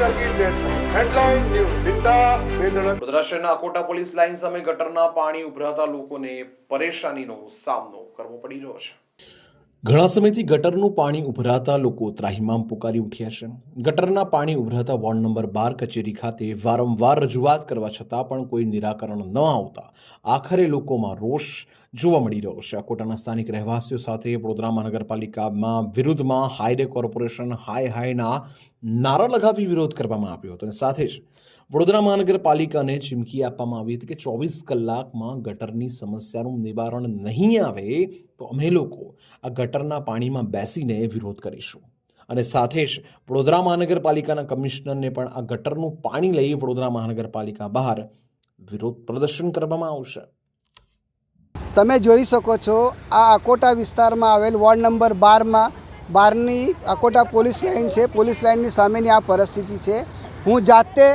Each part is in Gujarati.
વડોદરા શહેરના અકોટા પોલીસ લાઇન સામે ગટરના પાણી ઉભરાતા લોકોને પરેશાનીનો સામનો કરવો પડી રહ્યો છે. ઘણા સમયથી ગટરનું પાણી ઉભરાતા લોકો ત્રાહિમામ પુકારી ઉઠ્યા છે. ગટરના પાણી ઉભરાતા વોર્ડ નંબર બાર કચેરી ખાતે વારંવાર રજૂઆત કરવા છતાં પણ કોઈ નિરાકરણ ન આવતા. આખરે લોકોમાં રોષ જોવા મળી રહ્યો છે. અકોટાના સ્થાનિક રહેવાસીઓ સાથે વડોદરા મહાનગરપાલિકામાં વિરુદ્ધમાં હાઈડે કોર્પોરેશન હાય હાયના નારા લગાવી વિરોધ કરવામાં આવ્યો હતો. અને સાથે જ વડોદરા મહાનગરપાલિકાને ચીમકી આપવામાં આવી હતી કે ચોવીસ કલાકમાં ગટરની સમસ્યાનું નિવારણ નહીં આવે તો અમે લોકો આ ગટરના પાણીમાં બેસીને વિરોધ કરીશું. અને સાથે જ વડોદરા મહાનગરપાલિકાના કમિશનરને પણ આ ગટરનું પાણી લઈ વડોદરા મહાનગરપાલિકા બહાર વિરોધ પ્રદર્શન કરવામાં આવશે. તમે જોઈ શકો છો, આ અકોટા વિસ્તારમાં આવેલ વોર્ડ નંબર બારમાં, બારની અકોટા પોલીસ લાઇન છે. પોલીસ લાઇનની સામેની આ પરિસ્થિતિ છે. હું જાતે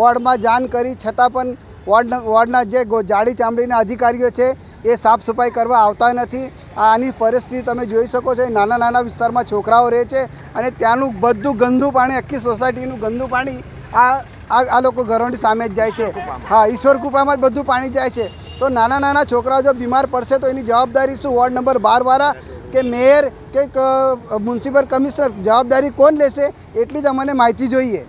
વોર્ડમાં જાણ કરી, છતાં પણ વોર્ડ વોર્ડના જે જાડી ચામડીના અધિકારીઓ છે, એ સાફ સફાઈ કરવા આવતા નથી. આની પરિસ્થિતિ તમે જોઈ શકો છો નાના નાના વિસ્તારમાં છોકરાઓ રહે છે અને ત્યાંનું બધું ગંદુ પાણી, આખી સોસાયટીનું ગંદુ પાણી આ આ આ લોકો ઘરોની સામે જ જાય છે. હા, ઈશ્વર કૃપામાં જ બધું પાણી જાય છે. તો નાના નાના છોકરાઓ જો બીમાર પડશે તો એની જવાબદારી શું? વોર્ડ નંબર બારવાળા કે મેયર કે મ્યુનિસિપલ કમિશનર? જવાબદારી કોણ લેશે? એટલી જ અમને માહિતી જોઈએ.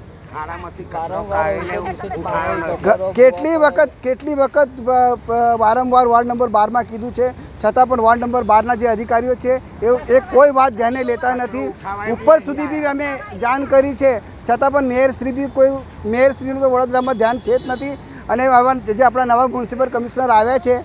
કેટલી વખત કેટલી વખત વારંવાર વોર્ડ નંબર બારમાં કીધું છે. છતાં પણ વોર્ડ નંબર બારના જે અધિકારીઓ છે એ એ કોઈ વાત ધ્યાને લેતા નથી. ઉપર સુધી બી અમે જાણ કરી છે. છતાં પણ મેયરશ્રી બી કોઈ મેયરશ્રીનું તો વડોદરામાં ધ્યાન છે જ નથી. અને જે આપણા નવા મ્યુનિસિપલ કમિશનર આવ્યા છે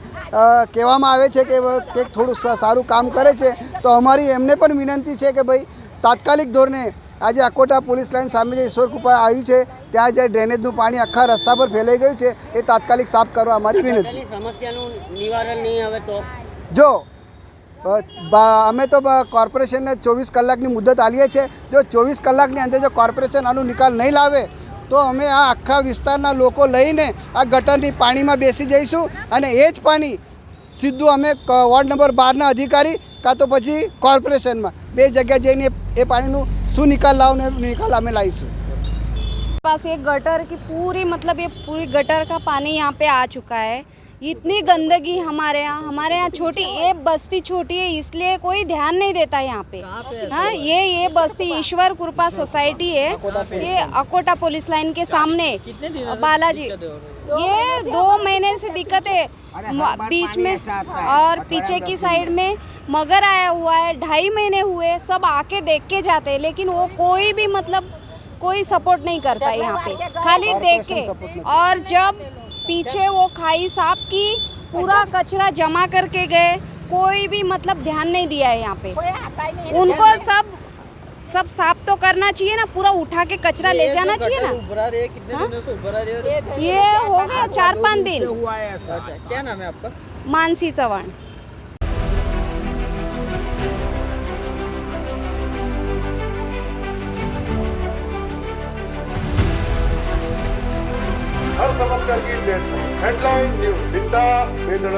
કહેવામાં આવે છે કે કંઈક થોડું સારું કામ કરે છે તો અમારી એમને પણ વિનંતી છે કે ભાઈ તાત્કાલિક ધોરણે આજે અકોટા પોલીસ લાઇન સામે જે ઈશ્વર કૃપા આવ્યું છે ત્યાં જે ડ્રેનેજનું પાણી આખા રસ્તા પર ફેલાઈ ગયું છે એ તાત્કાલિક સાફ કરવા અમારી વિનંતી. નિવારણ નહીં આવે તો? જો અમે તો કોર્પોરેશનને ચોવીસ કલાકની મુદત આલીએ છીએ. જો ચોવીસ કલાકની અંદર જો કોર્પોરેશન આનો નિકાલ નહીં લાવે તો અમે આ આખા વિસ્તારના લોકો લઈને આ ગટરની પાણીમાં બેસી જઈશું. અને એ જ પાણી સીધું અમે વોર્ડ નંબર બારના અધિકારી કાં તો પછી કોર્પોરેશનમાં બે જગ્યાએ જઈને એ પાણીનું શું નિકાલ લાવને નિકાલ અમે લાવીશું पास ये गटर की पूरी मतलब ये पूरी गटर का पानी यहाँ पे आ चुका है इतनी गंदगी हमारे यहाँ हमारे यहाँ छोटी ये बस्ती छोटी है इसलिए कोई ध्यान नहीं देता यहाँ पे। हाँ ये ये बस्ती ईश्वर कृपा सोसाइटी है। ये अकोटा पुलिस लाइन के सामने। बालाजी ये दो महीने से दिक्कत है। बीच में और पीछे की साइड में। मगर आया हुआ है ढाई महीने हुए सब आके देख के जाते हैं लेकिन वो कोई भी मतलब कोई सपोर्ट नहीं करता है यहाँ पे। खाली देख के और जब पीछे वो खाई साफ की पूरा कचरा जमा करके गए कोई भी मतलब ध्यान नहीं दिया है यहाँ पे। उनको सब सब साफ तो करना चाहिए ना पूरा उठा के कचरा ले जाना चाहिए ना। रहे कितने हाँ? दिनों से रहे हो? ये हो गया चार पाँच दिन। अच्छा क्या नाम है आपका? मानसी चौहान ಸರ್ಗೀರ್ ದೇಸಾಯಿ ಹೆಡ್ಲೈನ್ ನ್ಯೂಸ್ ಬಿಂದಾಸ್ ಬೇದಳ